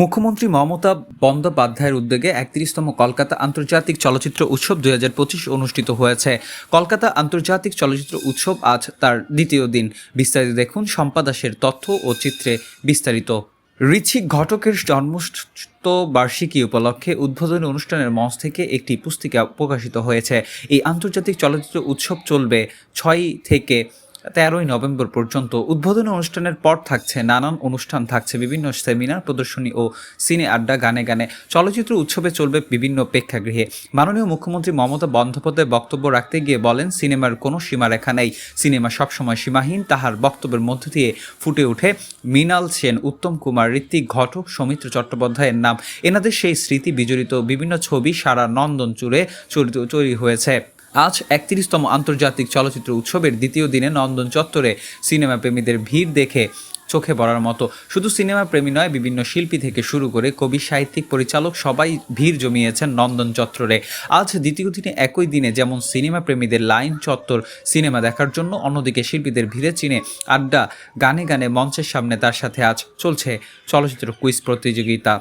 মুখ্যমন্ত্রী মমতা বন্দ্যোপাধ্যায়ের উদ্যোগে একত্রিশতম কলকাতা আন্তর্জাতিক চলচ্চিত্র উৎসব দুই হাজার পঁচিশ অনুষ্ঠিত হয়েছে। কলকাতা আন্তর্জাতিক চলচ্চিত্র উৎসব আজ তার দ্বিতীয় দিন। বিস্তারিত দেখুন সম্পাদাসের তথ্য ও চিত্রে বিস্তারিত। ঋচিক ঘটকের জন্মস্ত বার্ষিকী উপলক্ষে উদ্বোধনী অনুষ্ঠানের মঞ্চ থেকে একটি পুস্তিকা প্রকাশিত হয়েছে। এই আন্তর্জাতিক চলচ্চিত্র উৎসব চলবে ছয় থেকে তেরোই নভেম্বর পর্যন্ত উদ্বোধনী অনুষ্ঠানের পর থাকছে নানান অনুষ্ঠান, থাকছে বিভিন্ন সেমিনার, প্রদর্শনী ও সিনে আড্ডা, গানে গানে চলচ্চিত্র উৎসবে চলবে বিভিন্ন প্রেক্ষাগৃহে। মাননীয় মুখ্যমন্ত্রী মমতা বন্দ্যোপাধ্যায় বক্তব্য রাখতে গিয়ে বলেন, সিনেমার কোনো সীমারেখা নেই। সিনেমা সবসময় সীমাহীন। তাহার বক্তব্যের মধ্য দিয়ে ফুটে ওঠে মৃণাল সেন, উত্তম কুমার ঋত্বিক, ঘটক সৌমিত্র চট্টোপাধ্যায়ের নাম। এনাদের সেই স্মৃতি বিজড়িত বিভিন্ন ছবি সারা নন্দন চুড়ে চরিত তৈরি হয়েছে। আজ একত্রিশতম আন্তর্জাতিক চলচ্চিত্র উৎসবের দ্বিতীয় দিনে নন্দন চত্বরে সিনেমা প্রেমীদের ভিড় দেখে চোখে পড়ার মতো। শুধু সিনেমা প্রেমী নয়, বিভিন্ন শিল্পী থেকে শুরু করে কবি, সাহিত্যিক, পরিচালক সবাই ভিড় জমিয়েছেন নন্দন চত্বরে। আজ দ্বিতীয় দিনে একই দিনে যেমন সিনেমা প্রেমীদের লাইন চত্বর সিনেমা দেখার জন্য অন্যদিকে শিল্পীদের ভিড়ে চিনে আড্ডা গানে গানে মঞ্চের সামনে তার সাথে আজ চলছে চলচ্চিত্র কুইজ প্রতিযোগিতা।